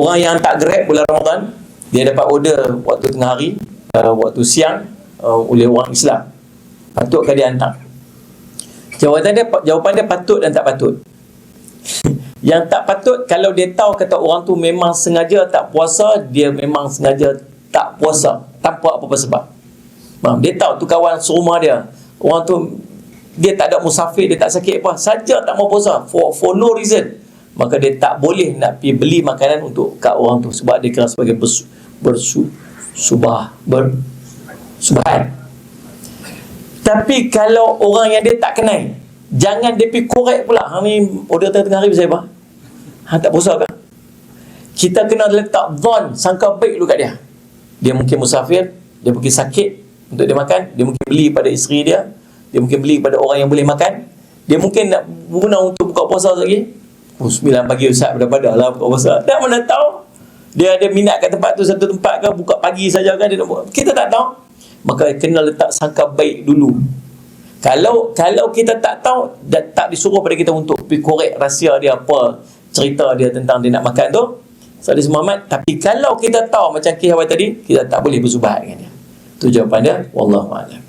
orang yang tak grab bulan Ramadan dia dapat order waktu tengah hari uh, waktu siang uh, oleh orang Islam. Patutkah dia hantar? Jawapan dia jawapan dia patut dan tak patut. Yang tak patut kalau dia tahu kata orang tu memang sengaja tak puasa dia memang sengaja tak puasa tanpa apa-apa sebab. Dia tahu tu kawan serumah dia. Orang tu dia tak ada musafir dia tak sakit apa saja tak mau puasa. For, for no reason maka dia tak boleh nak pergi beli makanan untuk kat orang tu. Sebab dia kira sebagai bersu, bersu subah ber subahan tapi kalau orang yang dia tak kenal jangan dia pergi korek pula. Ha ni order tengah hari pasal apa? Ha tak puasa ke? Kita kena letak zon sangka baik dulu kat dia. Dia mungkin musafir dia pergi sakit untuk dia makan dia mungkin beli pada isteri dia dia mungkin beli pada orang yang boleh makan. Dia mungkin nak guna untuk buka puasa lagi oh, 9 pagi Ustaz pada-pada lah. Buka puasa tak mana tahu? Dia ada minat kat tempat tu satu tempat ke? Buka pagi saja kan dia nak buka kita tak tahu. Maka kena letak sangka baik dulu. Kalau kalau kita tak tahu dan tak disuruh pada kita untuk pergi korek rahsia dia apa cerita dia tentang dia nak makan tu. Saudara Muhammad tapi kalau kita tahu macam kisah tadi kita tak boleh bersubahat dengan dia. Tu jawapan dia. Wallahu a'lam